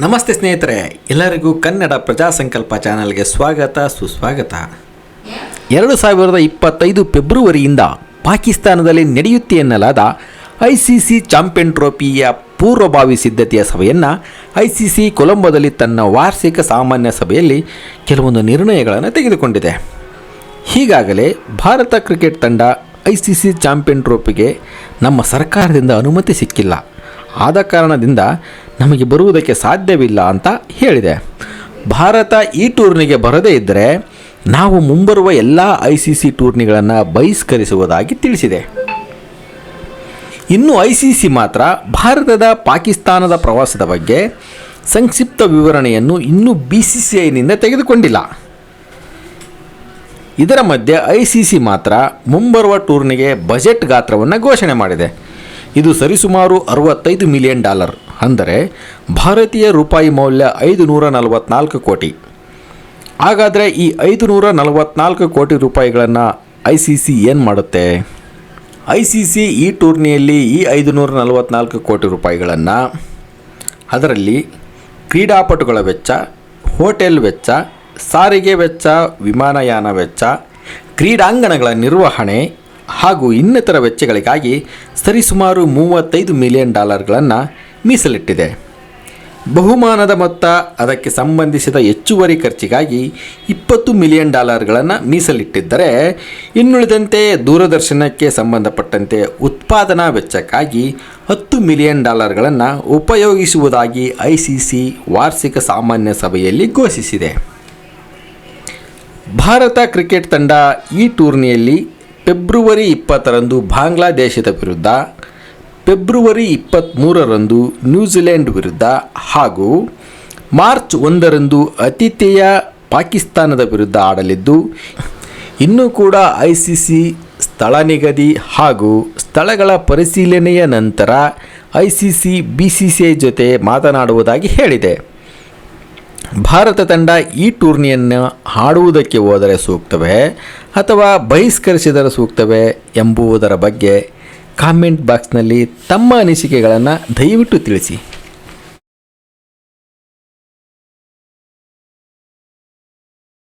ನಮಸ್ತೆ ಸ್ನೇಹಿತರೆ, ಎಲ್ಲರಿಗೂ ಕನ್ನಡ ಪ್ರಜಾಸಂಕಲ್ಪ ಚಾನಲ್ಗೆ ಸ್ವಾಗತ, ಸುಸ್ವಾಗತ. ಎರಡು ಸಾವಿರದ ಇಪ್ಪತ್ತೈದು ಫೆಬ್ರವರಿಯಿಂದ ಪಾಕಿಸ್ತಾನದಲ್ಲಿ ನಡೆಯುತ್ತೆ ಎನ್ನಲಾದ ಐ ಸಿ ಸಿ ಚಾಂಪಿಯನ್ ಟ್ರೋಫಿಯ ಪೂರ್ವಭಾವಿ ಸಿದ್ಧತೆಯ ಸಭೆಯನ್ನು ಐ ಸಿ ಸಿ ಕೊಲಂಬೋದಲ್ಲಿ ತನ್ನ ವಾರ್ಷಿಕ ಸಾಮಾನ್ಯ ಸಭೆಯಲ್ಲಿ ಕೆಲವೊಂದು ನಿರ್ಣಯಗಳನ್ನು ತೆಗೆದುಕೊಂಡಿದೆ. ಹೀಗಾಗಲೇ ಭಾರತ ಕ್ರಿಕೆಟ್ ತಂಡ ಐ ಸಿ ಸಿ ಚಾಂಪಿಯನ್ ಟ್ರೋಫಿಗೆ ನಮ್ಮ ಸರ್ಕಾರದಿಂದ ಅನುಮತಿ ಸಿಕ್ಕಿಲ್ಲ. ಆದ ಕಾರಣದಿಂದ ನಮಗೆ ಬರುವುದಕ್ಕೆ ಸಾಧ್ಯವಿಲ್ಲ ಅಂತ ಹೇಳಿದೆ. ಭಾರತ ಈ ಟೂರ್ನಿಗೆ ಬರದೇ ಇದ್ದರೆ ನಾವು ಮುಂಬರುವ ಎಲ್ಲ ಐ ಸಿ ಸಿ ಟೂರ್ನಿಗಳನ್ನು ಬಹಿಷ್ಕರಿಸುವುದಾಗಿ ತಿಳಿಸಿದೆ. ಇನ್ನು ಐ ಸಿ ಸಿ ಮಾತ್ರ ಭಾರತದ ಪಾಕಿಸ್ತಾನದ ಪ್ರವಾಸದ ಬಗ್ಗೆ ಸಂಕ್ಷಿಪ್ತ ವಿವರಣೆಯನ್ನು ಇನ್ನೂ ಬಿ ಸಿ ಸಿ ಐನಿಂದ ತೆಗೆದುಕೊಂಡಿಲ್ಲ. ಇದರ ಮಧ್ಯೆ ಐ ಸಿ ಸಿ ಮಾತ್ರ ಮುಂಬರುವ ಟೂರ್ನಿಗೆ ಬಜೆಟ್ ಗಾತ್ರವನ್ನು ಘೋಷಣೆ ಮಾಡಿದೆ. ಇದು ಸರಿಸುಮಾರು ಅರವತ್ತೈದು ಮಿಲಿಯನ್ ಡಾಲರ್. ಅಂದರೆ ಭಾರತೀಯ ರೂಪಾಯಿ ಮೌಲ್ಯ ಐದು ನೂರ ನಲವತ್ನಾಲ್ಕು ಕೋಟಿ. ಹಾಗಾದರೆ ಈ ಐದು ನೂರ ನಲವತ್ನಾಲ್ಕು ಕೋಟಿ ರೂಪಾಯಿಗಳನ್ನು ಐ ಸಿ ಸಿ ಏನು ಮಾಡುತ್ತೆ? ಐ ಸಿ ಸಿ ಈ ಟೂರ್ನಿಯಲ್ಲಿ ಈ ಐದು ನೂರ ನಲವತ್ನಾಲ್ಕು ಕೋಟಿ ರೂಪಾಯಿಗಳನ್ನು ಅದರಲ್ಲಿ ಕ್ರೀಡಾಪಟುಗಳ ವೆಚ್ಚ, ಹೋಟೆಲ್ ವೆಚ್ಚ, ಸಾರಿಗೆ ವೆಚ್ಚ, ವಿಮಾನಯಾನ ವೆಚ್ಚ, ಕ್ರೀಡಾಂಗಣಗಳ ನಿರ್ವಹಣೆ ಹಾಗೂ ಇನ್ನಿತರ ವೆಚ್ಚಗಳಿಗಾಗಿ ಸರಿಸುಮಾರು ಮೂವತ್ತೈದು ಮಿಲಿಯನ್ ಡಾಲರ್ಗಳನ್ನು ಮೀಸಲಿಟ್ಟಿದೆ. ಬಹುಮಾನದ ಮೊತ್ತ ಅದಕ್ಕೆ ಸಂಬಂಧಿಸಿದ ಹೆಚ್ಚುವರಿ ಖರ್ಚಿಗಾಗಿ ಇಪ್ಪತ್ತು ಮಿಲಿಯನ್ ಡಾಲರ್ಗಳನ್ನು ಮೀಸಲಿಟ್ಟಿದ್ದರೆ, ಇನ್ನುಳಿದಂತೆ ದೂರದರ್ಶನಕ್ಕೆ ಸಂಬಂಧಪಟ್ಟಂತೆ ಉತ್ಪಾದನಾ ವೆಚ್ಚಕ್ಕಾಗಿ ಹತ್ತು ಮಿಲಿಯನ್ ಡಾಲರ್ಗಳನ್ನು ಉಪಯೋಗಿಸುವುದಾಗಿ ಐ ಸಿ ಸಿ ವಾರ್ಷಿಕ ಸಾಮಾನ್ಯ ಸಭೆಯಲ್ಲಿ ಘೋಷಿಸಿದೆ. ಭಾರತ ಕ್ರಿಕೆಟ್ ತಂಡ ಈ ಟೂರ್ನಿಯಲ್ಲಿ ಫೆಬ್ರವರಿ ಇಪ್ಪತ್ತರಂದು ಬಾಂಗ್ಲಾದೇಶದ ವಿರುದ್ಧ, ಫೆಬ್ರವರಿ ಇಪ್ಪತ್ತ್ಮೂರರಂದು ನ್ಯೂಜಿಲೆಂಡ್ ವಿರುದ್ಧ ಹಾಗೂ ಮಾರ್ಚ್ ಒಂದರಂದು ಅತಿಥೇಯ ಪಾಕಿಸ್ತಾನದ ವಿರುದ್ಧ ಆಡಲಿದ್ದು, ಇನ್ನೂ ಕೂಡ ಐ ಸಿ ಸಿ ಸ್ಥಳ ನಿಗದಿ ಹಾಗೂ ಸ್ಥಳಗಳ ಪರಿಶೀಲನೆಯ ನಂತರ I C C B C C ಜೊತೆ ಮಾತನಾಡುವುದಾಗಿ ಹೇಳಿದೆ. ಭಾರತ ತಂಡ ಈ ಟೂರ್ನಿಯನ್ನು ಆಡುವುದಕ್ಕೆ ಹೋದರೆ ಸೂಕ್ತವೇ ಅಥವಾ ಬಹಿಷ್ಕರಿಸಿದರೆ ಸೂಕ್ತವೇ ಎಂಬುವುದರ ಬಗ್ಗೆ ಕಾಮೆಂಟ್ ಬಾಕ್ಸ್ನಲ್ಲಿ ತಮ್ಮ ಅನಿಸಿಕೆಗಳನ್ನು ದಯವಿಟ್ಟು ತಿಳಿಸಿ.